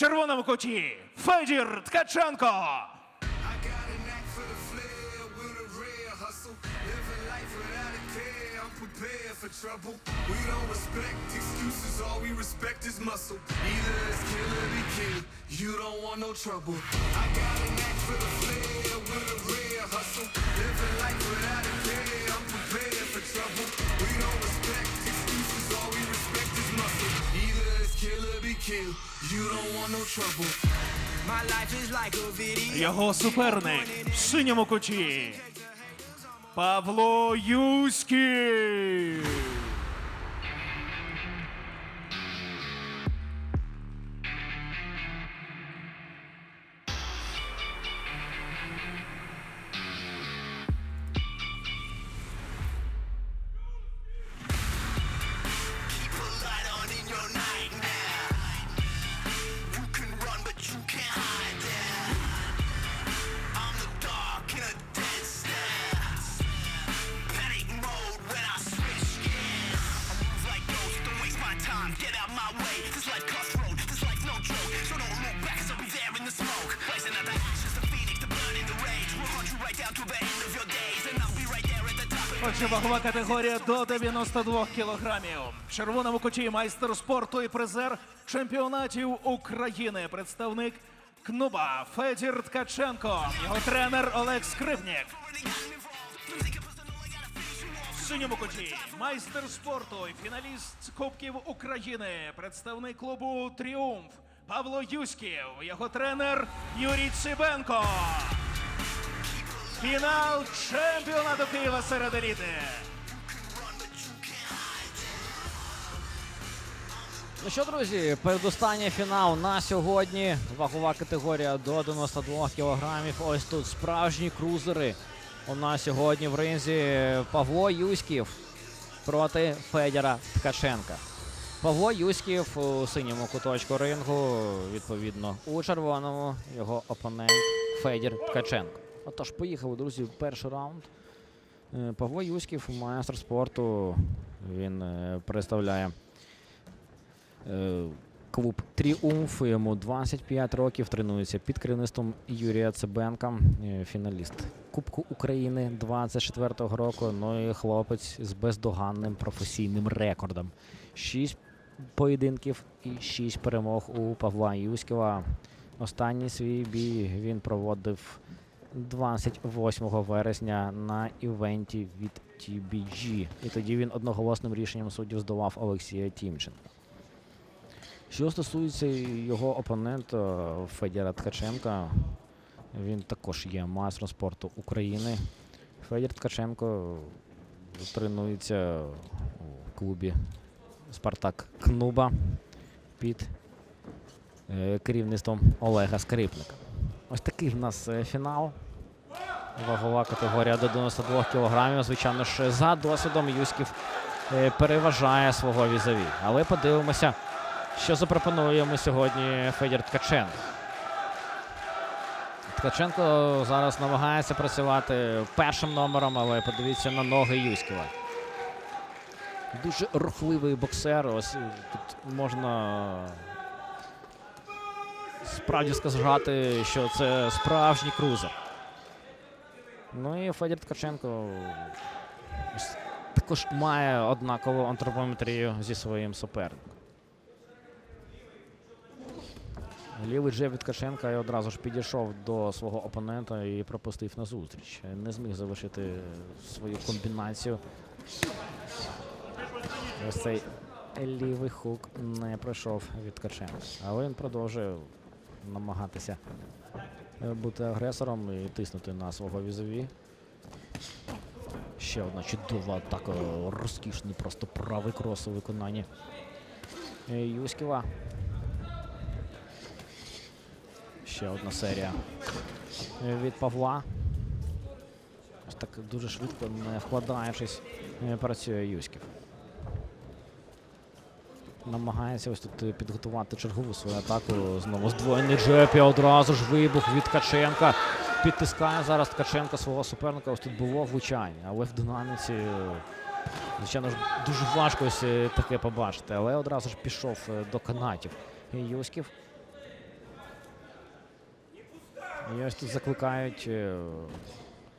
червоному куті Федір Ткаченко. Prepared for trouble. We don't respect excuses, all we respect is muscle. Either it's kill or be killed. You don't want no trouble. I got a knack for the flair Його суперник в синьому кучі Павло Юськів. Отже, вагова категорія до 92 кілограмів. В червоному куті майстер спорту і призер чемпіонатів України. Представник Кнуба Федір Ткаченко. Його тренер Олег Скрипнік. Синьому куті майстер спорту і фіналіст Кубків України. Представник клубу Тріумф Павло Юськів. Його тренер Юрій Цибенко. Фінал чемпіонату Києва серед еліти. Ну що, друзі, передостанній фінал на сьогодні. Вагова категорія до 92 кілограмів. Ось тут справжні крузери. У нас сьогодні в ринзі Павло Юськів проти Федіра Ткаченка. Павло Юськів у синьому куточку рингу, відповідно, у червоному його опонент Федір Ткаченко. Отож, поїхали, друзі, перший раунд. Е, Павло Юськів, майстер спорту. Він е, представляє Е, Клуб Тріумф йому 25 років тренується під керівництвом Юрія Цибенка, фіналіст Кубку України 24-го року. Ну і хлопець з бездоганним професійним рекордом. Шість поєдинків і шість перемог у Павла Юськіва. Останній свій бій він проводив 28 вересня на івенті від TBG. І тоді він одноголосним рішенням суддів здолав Олексія Тімченка. Що стосується його опонента Федіра Ткаченка, він також є майстром спорту України. Федір Ткаченко тренується у клубі Спартак Кнуба під е, керівництвом Олега Скрипника. Ось такий в нас е, фінал. Вагова категорія до 92 кг. Звичайно ж, за досвідом Юськів е, переважає свого візаві. Але подивимося, що запропонує йому сьогодні Федір Ткаченко. Ткаченко зараз намагається працювати першим номером, але подивіться на ноги Юськіва. Дуже рухливий боксер. Ось тут можна справді сказати, що це справжній крузер. Ну і Федір Ткаченко також має однакову антропометрію зі своїм суперником. Лівий джеб від Ткаченка і одразу ж підійшов до свого опонента і пропустив на зустріч. Не зміг завершити свою комбінацію. Ось цей лівий хук не пройшов від Ткаченка. Але він продовжує намагатися е, бути агресором і тиснути на свого візові. Ще одна чудова атака, розкішний просто правий крос у виконанні е, Юськіва. Ще одна серія е, від Павла. Так дуже швидко, не вкладаючись, працює Юськів. Намагається ось тут е, підготувати чергову свою атаку. Знову здвоєний джеб і одразу ж вибух від Ткаченка. Підтискає зараз Ткаченка свого суперника. Ось тут було влучання, але в динаміці, е, звичайно ж, дуже важко ось е, таке побачити. Але одразу ж пішов до канатів Юськів. І ось тут закликають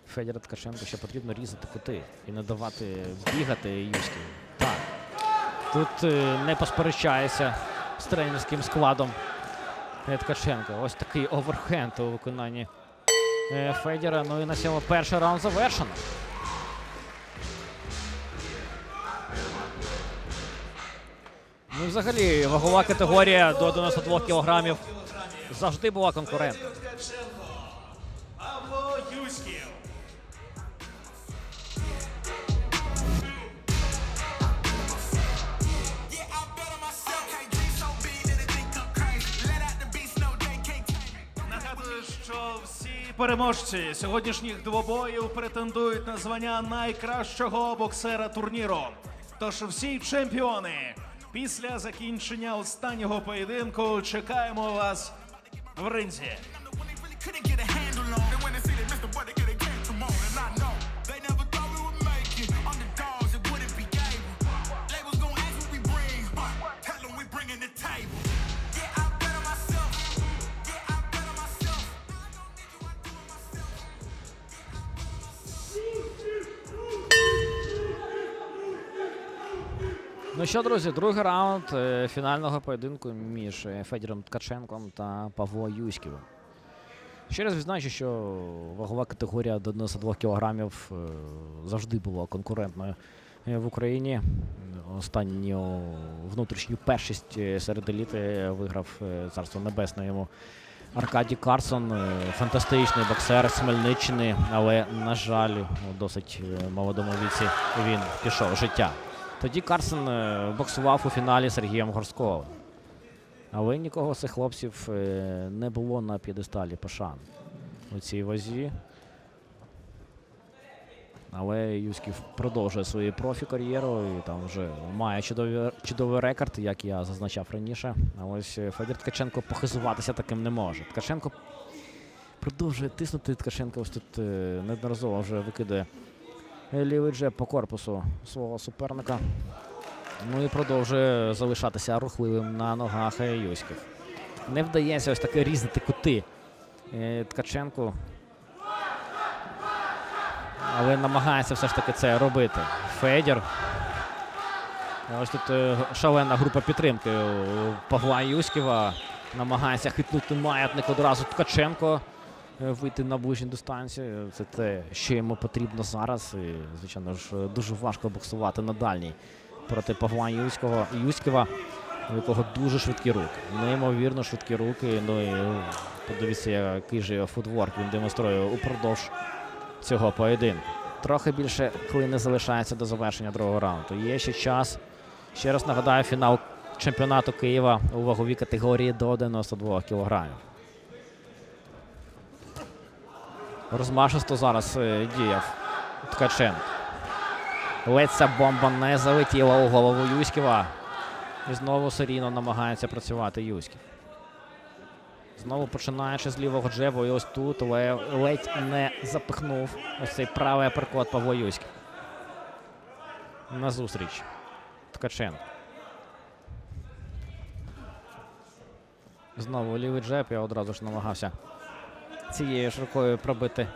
Федіра Ткаченко, що потрібно різати кути і не давати бігати Юськи. Тут е, не посперечається з тренерським складом Ткаченко. Ось такий оверхенд у виконанні е, Федіра. Ну і на цьому перший раунд завершено. Ну взагалі вагова категорія до 92 кілограмів завжди була конкурентна. Переможці сьогоднішніх двобоїв претендують на звання найкращого боксера турніру. Тож всі чемпіони після закінчення останнього поєдинку чекаємо вас в ринзі. Що, друзі, другий раунд е, фінального поєдинку між е, Федіром Ткаченком та Павло Юськівим. Ще раз відзначу, що вагова категорія до 92 кілограмів е, завжди була конкурентною в Україні. Останню внутрішню першість серед еліти виграв царство небесне йому Аркадій Карсон, фантастичний боксер з Хмельниччини, але, на жаль, у досить молодому віці він пішов життя. Тоді Карсон е, боксував у фіналі Сергієм Горсковим. Але нікого з цих хлопців е, не було на п'єдесталі пошан у цій вазі. Але Юськів продовжує свою профі-кар'єру і там вже має чудовий, чудовий рекорд, як я зазначав раніше. А ось е, Федір Ткаченко похизуватися таким не може. Ткаченко продовжує тиснути. Ткаченко ось тут неодноразово вже викидає лівий джеб по корпусу свого суперника. Ну і продовжує залишатися рухливим на ногах Юськів. Не вдається ось таки різати кути е, Ткаченку. Але намагається все ж таки це робити. Федір. Ось тут е, шалена група підтримки у Павла Юськіва. Намагається хитнути маятник одразу Ткаченко. Вийти на ближню дистанцію. Це те, що йому потрібно зараз. І, звичайно ж, дуже важко боксувати на дальній проти Павла Юського, Юськіва, у якого дуже швидкі руки. Неймовірно швидкі руки. Ну і е, подивіться, який же футворк він демонструє упродовж цього поєдинку. Трохи більше хвилини залишається до завершення другого раунду. Є ще час. Ще раз нагадаю, фінал чемпіонату Києва у ваговій категорії до 92 кілограмів. Розмашисто зараз е, діяв Ткаченко. Ледь ця бомба не залетіла у голову Юськіва. І знову серійно намагається працювати Юськів. Знову починаючи з лівого джебу, і ось тут ледь не запихнув ось цей правий аперкот Павло Юськів. Назустріч Ткаченко. Знову лівий джеб, я одразу ж намагався цією ж рукою пробити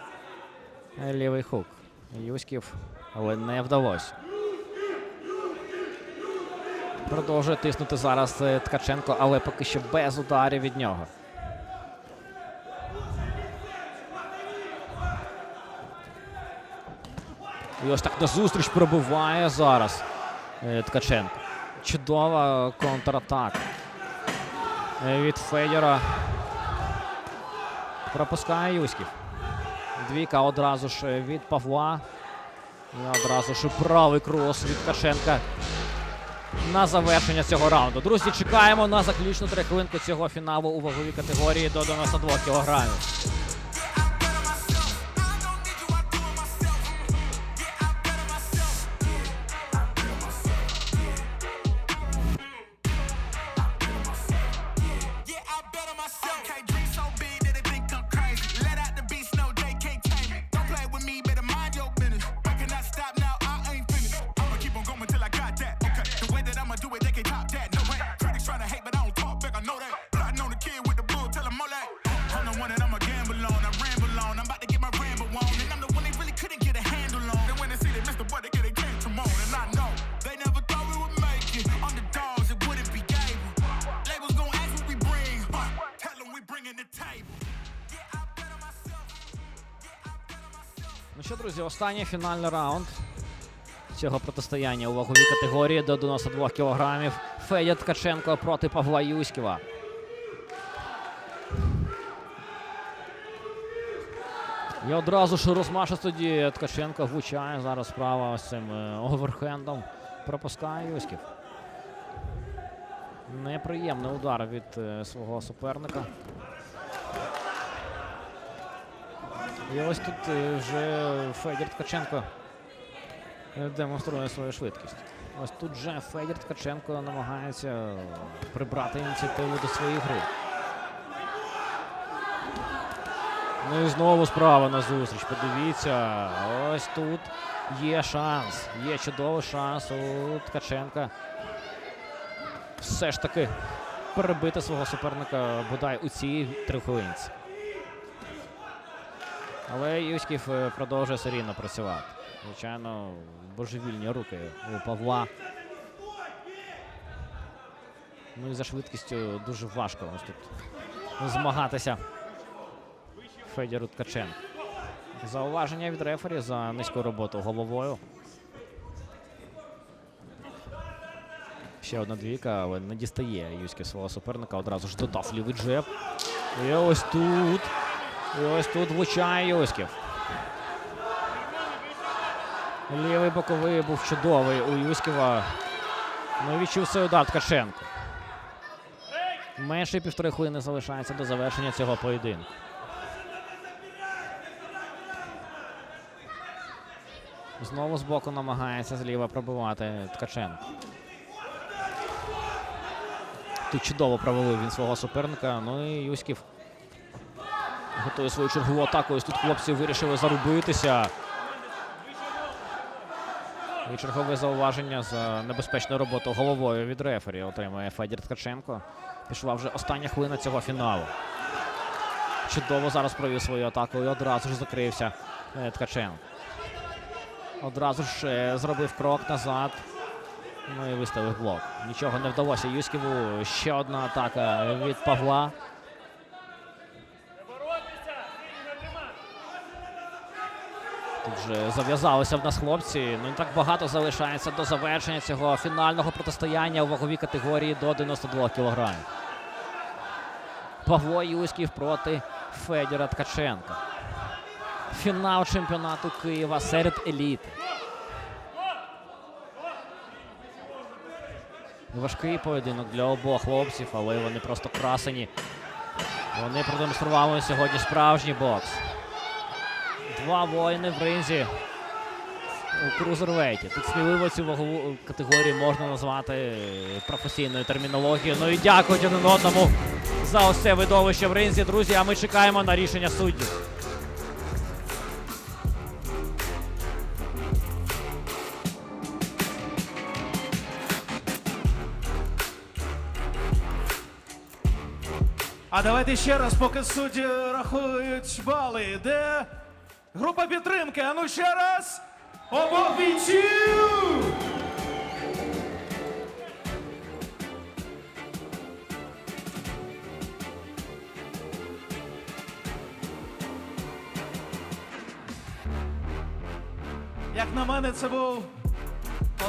лівий хук. Юськів, але не вдалося. Продовжує тиснути зараз е, Ткаченко, але поки що без ударів від нього. І ось так на зустріч пробиває зараз е, Ткаченко. Чудова контратака е, від Федора. Пропускає Юськів. Двійка одразу ж е, від Павла. І одразу ж правий крос від Кашенка. на завершення цього раунду. Друзі, чекаємо на заключну трихвилинку цього фіналу у ваговій категорії до 92 кілограмів. Що, друзі, останній фінальний раунд цього протистояння у ваговій категорії до 92 кілограмів. Федір Ткаченко проти Павла Юськіва. І одразу ж розмашисто діє Ткаченко влучає зараз справа ось цим е, оверхендом. Пропускає Юськів. Неприємний удар від е, свого суперника. І ось тут е, вже Федір Ткаченко е, демонструє свою швидкість. Ось тут же Федір Ткаченко намагається прибрати ініціативу до своєї гри. Ну і знову справа на зустріч. Подивіться, ось тут є шанс. Є чудовий шанс у Ткаченка. Все ж таки перебити свого суперника бодай у цій триховинці. Але Юськів е, продовжує серійно працювати. Звичайно, божевільні руки у Павла. Ну і за швидкістю дуже важко ось тут змагатися Федіру Ткаченку. Зауваження від рефері за низьку роботу головою. Ще одна двійка, але не дістає Юськів свого суперника. Одразу ж додав лівий джеб. І ось тут. І ось тут влучає Юськів. Лівий боковий був чудовий у Юськіва. Ну відчув цей удар Ткаченко. Менше півтори хвилини залишається до завершення цього поєдинку. Знову збоку намагається зліва пробивати Ткаченко. Тут чудово провалив він свого суперника. Ну і Юськів готує свою чергову атаку. Ось тут хлопці вирішили зарубитися. І чергове зауваження за небезпечну роботу головою від рефері отримує Федір Ткаченко. Пішла вже остання хвилина цього фіналу. Чудово зараз провів свою атаку і одразу ж закрився е, Ткаченко. Одразу ж е, зробив крок назад. Ну і виставив блок. Нічого не вдалося Юськіву. Ще одна атака від Павла. Вже зав'язалися в нас хлопці. Ну не так багато залишається до завершення цього фінального протистояння у ваговій категорії до 92 кілограмів. Павло Юськів проти Федіра Ткаченка. Фінал чемпіонату Києва серед еліти. Важкий поєдинок для обох хлопців, але вони просто красені. Вони продемонстрували сьогодні справжній бокс. Два воїни в ринзі у крузервейті. Тут сміливо цю вагову категорію можна назвати професійною термінологією. Ну і дякують один одному за ось видовище в ринзі, друзі. А ми чекаємо на рішення суддів. А давайте ще раз, поки судді рахують бали. Де група підтримки? А ну ще раз. Обох бійців! Як на мене, це був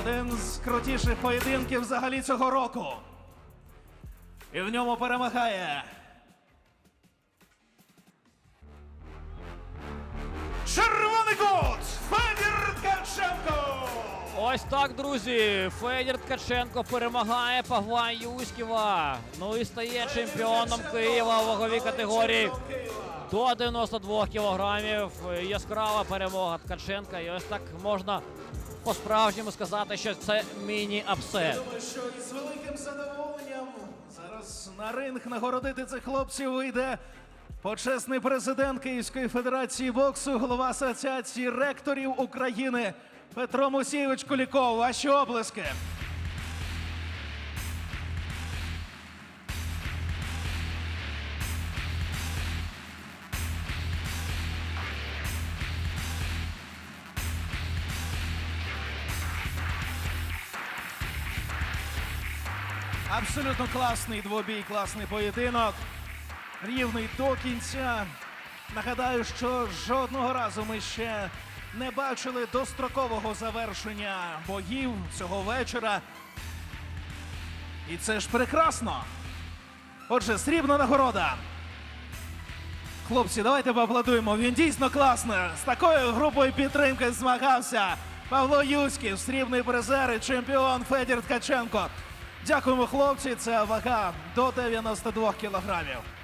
один з крутіших поєдинків взагалі цього року. І в ньому перемагає. Червоний кут! Федір Ткаченко! Ось так, друзі. Федір Ткаченко перемагає Павла Юськіва. Ну і стає чемпіоном Києва у ваговій категорії до 92 кілограмів. Яскрава перемога Ткаченка. І ось так можна по-справжньому сказати, що це міні-апсет. Думаю, що із великим задоволенням зараз на ринг нагородити цих хлопців вийде почесний президент Київської федерації боксу, голова Асоціації ректорів України Петро Мусійович Куліков. Ваші облески. Абсолютно класний двобій, класний поєдинок. Рівний до кінця. Нагадаю, що жодного разу ми ще не бачили дострокового завершення боїв цього вечора. І це ж прекрасно. Отже, срібна нагорода. Хлопці, давайте поаплодуємо. Він дійсно класно. З такою групою підтримки змагався Павло Юськів, срібний призер і чемпіон Федір Ткаченко. Дякуємо, хлопці. Це вага до 92 кілограмів.